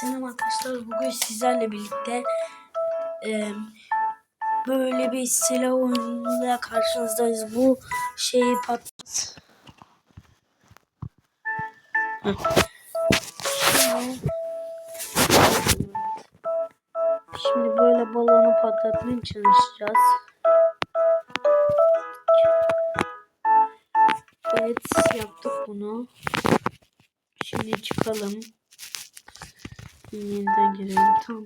Selam arkadaşlar. Bugün sizlerle birlikte e, böyle bir silah oyunuyla karşınızdayız. Bu şeyi patlat. Şimdi böyle balonu patlatmaya çalışacağız. Evet yaptık bunu. Şimdi çıkalım. Yeniden girelim. Tamam.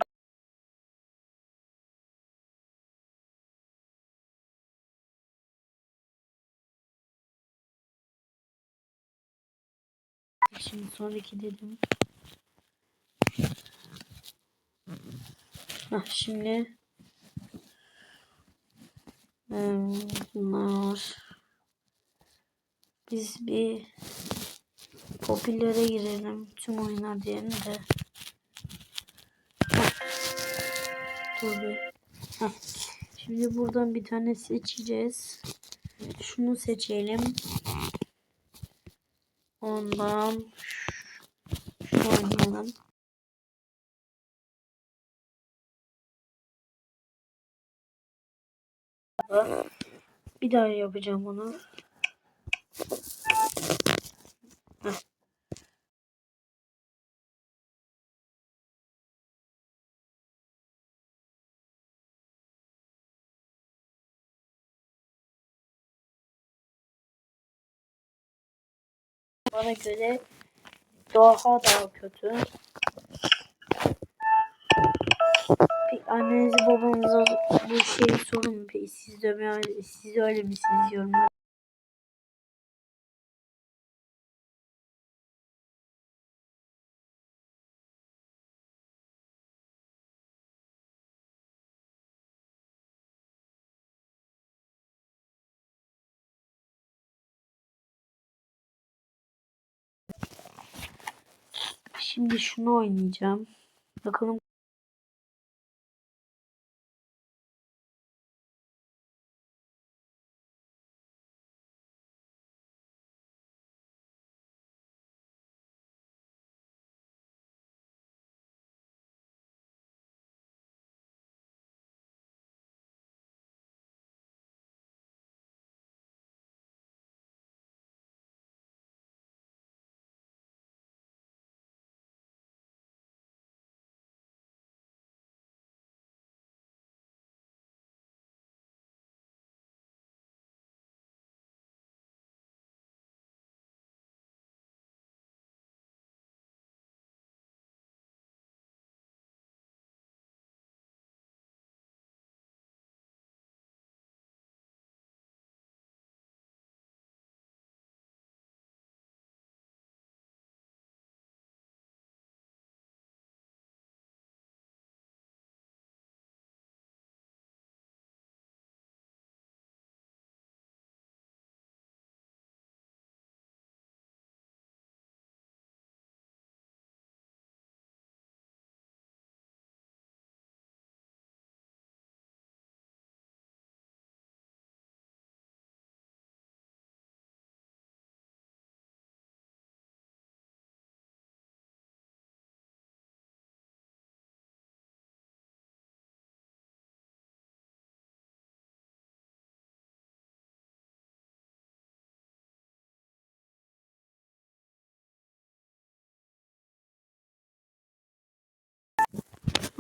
Şimdi sonraki dedim. Hah şimdi hmm, bunlar biz bir popülere girelim. Tüm oyunlar diyelim de. Heh. Şimdi buradan bir tane seçeceğiz. Şunu seçelim. Ondan şu oynayalım. Bir daha yapacağım bunu. Bana göre daha daha kötü. Peki annenizi babanıza bu şeyi sorun. Peki siz de siz öyle misiniz yorumlar? Şimdi şunu oynayacağım. Bakalım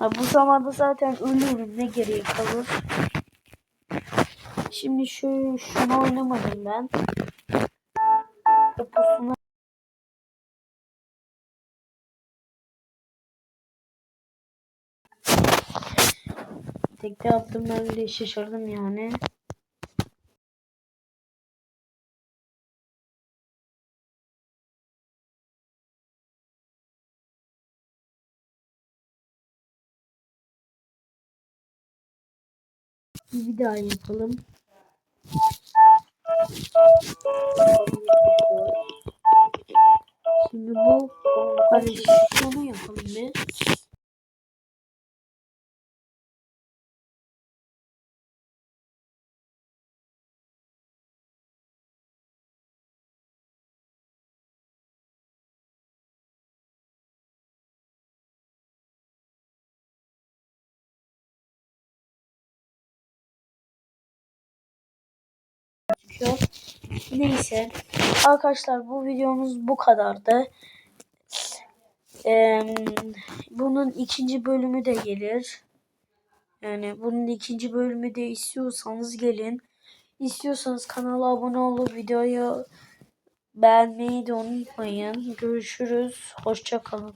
Ha, bu zamanda zaten ölürüm ne geriye kalır. Şimdi şu şunu oynamadım ben. Pusuna Tekte attım ben bile şaşırdım yani. Bir daha yapalım. Şimdi bu karışımı yapalım bir. Gözüküyor. Neyse. Arkadaşlar bu videomuz bu kadardı. Eee, bunun ikinci bölümü de gelir. Yani bunun ikinci bölümü de istiyorsanız gelin. İstiyorsanız kanala abone olup videoyu beğenmeyi de unutmayın. Görüşürüz. Hoşça kalın.